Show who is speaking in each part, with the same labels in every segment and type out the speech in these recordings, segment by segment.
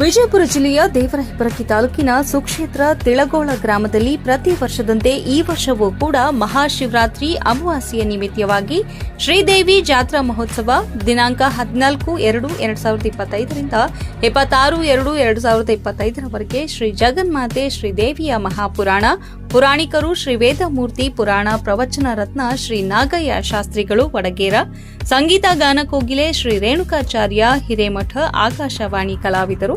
Speaker 1: ವಿಜಯಪುರ ಜಿಲ್ಲೆಯ ದೇವರಹಿಪ್ಪರಕಿ ತಾಲೂಕಿನ ಸುಕ್ಷೇತ್ರ ತಿಳಗೋಳ ಗ್ರಾಮದಲ್ಲಿ ಪ್ರತಿ ವರ್ಷದಂತೆ ಈ ವರ್ಷವೂ ಕೂಡ ಮಹಾಶಿವರಾತ್ರಿ ಅಮಾವಾಸ್ಯೆಯ ನಿಮಿತ್ತವಾಗಿ ಶ್ರೀದೇವಿ ಜಾತ್ರಾ ಮಹೋತ್ಸವ ದಿನಾಂಕ ಹದಿನಾಲ್ಕು ಎರಡು ಎರಡು ಸಾವಿರದ ಇಪ್ಪತ್ತೈದರಿಂದ ಇಪ್ಪತ್ತಾರು ಎರಡು ಎರಡು ಸಾವಿರದ ಇಪ್ಪತ್ತೈದರವರೆಗೆ ಶ್ರೀ ಜಗನ್ಮಾತೆ ಶ್ರೀದೇವಿಯ ಮಹಾಪುರಾಣ, ಪುರಾಣಿಕರು ಶ್ರೀ ವೇದಮೂರ್ತಿ ಪುರಾಣ ಪ್ರವಚನ ರತ್ನ ಶ್ರೀ ನಾಗಯ್ಯ ಶಾಸ್ತ್ರಿಗಳು ವಡಗೇರ, ಸಂಗೀತ ಗಾನ ಕೋಗಿಲೆ ಶ್ರೀ ರೇಣುಕಾಚಾರ್ಯ ಹಿರೇಮಠ, ಆಕಾಶವಾಣಿ ಕಲಾವಿದರು.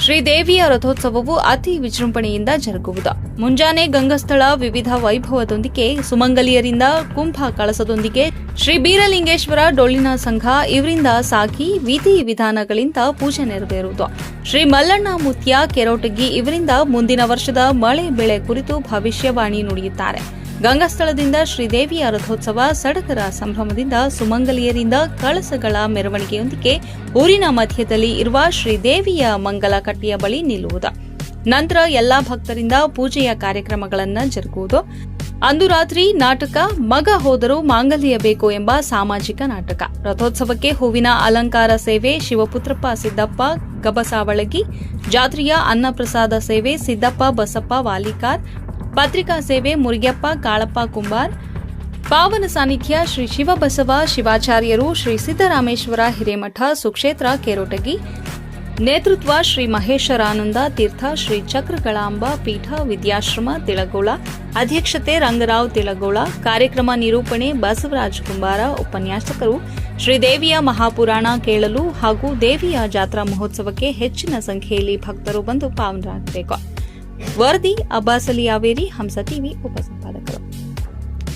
Speaker 1: ಶ್ರೀದೇವಿಯ ರಥೋತ್ಸವವು ಅತಿ ವಿಜೃಂಭಣೆಯಿಂದ ಜರುಗುವುದು. ಮುಂಜಾನೆ ಗಂಗಸ್ಥಳ ವಿವಿಧ ವೈಭವದೊಂದಿಗೆ, ಸುಮಂಗಲಿಯರಿಂದ ಕುಂಭ ಕಳಸದೊಂದಿಗೆ, ಶ್ರೀ ಬೀರಲಿಂಗೇಶ್ವರ ಡೊಳ್ಳಿನ ಸಂಘ ಇವರಿಂದ ಸಾಕಿ ವಿಧಿ ವಿಧಾನಗಳಿಂದ ಪೂಜೆ ನೆರವೇರುವುದು. ಶ್ರೀ ಮಲ್ಲಣ್ಣ ಮುತ್ಯ ಕೆರೋಟಗಿ ಇವರಿಂದ ಮುಂದಿನ ವರ್ಷದ ಮಳೆ ಬೆಳೆ ಕುರಿತು ಭವಿಷ್ಯವಾಣಿ ನುಡಿಯುತ್ತಾರೆ. ಗಂಗಾಸ್ಥಳದಿಂದ ಶ್ರೀದೇವಿಯ ರಥೋತ್ಸವ ಸಡಗರ ಸಂಭ್ರಮದಿಂದ ಸುಮಂಗಲಿಯರಿಂದ ಕಳಸಗಳ ಮೆರವಣಿಗೆಯೊಂದಿಗೆ ಊರಿನ ಮಧ್ಯದಲ್ಲಿ ಇರುವ ಶ್ರೀದೇವಿಯ ಮಂಗಲ ಕಟ್ಟೆಯ ಬಳಿ ನಿಲ್ಲುವುದು. ನಂತರ ಎಲ್ಲಾ ಭಕ್ತರಿಂದ ಪೂಜೆಯ ಕಾರ್ಯಕ್ರಮಗಳನ್ನು ಜರುಗುವುದು. ಅಂದು ರಾತ್ರಿ ನಾಟಕ, ಮಗ ಹೋದರೂ ಮಾಂಗಲ್ಯ ಬೇಕು ಎಂಬ ಸಾಮಾಜಿಕ ನಾಟಕ. ರಥೋತ್ಸವಕ್ಕೆ ಹೂವಿನ ಅಲಂಕಾರ ಸೇವೆ ಶಿವಪುತ್ರಪ್ಪ ಸಿದ್ದಪ್ಪ ಗಬಸಾವಳಗಿ ಜಾತ್ರೆಯ ಅನ್ನಪ್ರಸಾದ ಸೇವೆ ಸಿದ್ದಪ್ಪ ಬಸಪ್ಪ ವಾಲಿಕಾರ್ ಪತ್ರಿಕಾ ಸೇವೆ ಮುರುಗ್ಯಪ್ಪ ಕಾಳಪ್ಪ, ಕುಂಬಾರ್, ಪಾವನ ಸಾನ್ನಿಧ್ಯ ಶ್ರೀ ಶಿವಬಸವ, ಶಿವಾಚಾರ್ಯರು, ಶ್ರೀ ಸಿದ್ದರಾಮೇಶ್ವರ, ಹಿರೇಮಠ, ಸುಕ್ಷೇತ್ರ, ಕೇರೋಟಗಿ, ನೇತೃತ್ವ ಶ್ರೀ ಮಹೇಶ್ವರಾನಂದ ತೀರ್ಥ, ಶ್ರೀ ಚಕ್ರಗಳಾಂಬ ಪೀಠ, ವಿದ್ಯಾಶ್ರಮ, ತಿಳಗೋಳ, ಅಧ್ಯಕ್ಷತೆ ರಂಗರಾವ್ ತಿಳಗೋಳ, ಕಾರ್ಯಕ್ರಮ ನಿರೂಪಣೆ ಬಸವರಾಜ್ ಕುಂಬಾರ, ಉಪನ್ಯಾಸಕರು ಶ್ರೀದೇವಿಯ ಮಹಾಪುರಾಣ ಕೇಳಲು ಹಾಗೂ ದೇವಿಯ ಜಾತ್ರಾ ಮಹೋತ್ಸವಕ್ಕೆ ಹೆಚ್ಚಿನ ಸಂಖ್ಯೆಯಲ್ಲಿ ಭಕ್ತರು ಬಂದು ಪಾವನರಾಗಬೇಕು. ವರದಿ ಅಬ್ಬಾಸಲಿ ಯಾವೇರಿ ಹಂಸ ಟಿವಿ ಉಪಸಂಪಾದಕರು.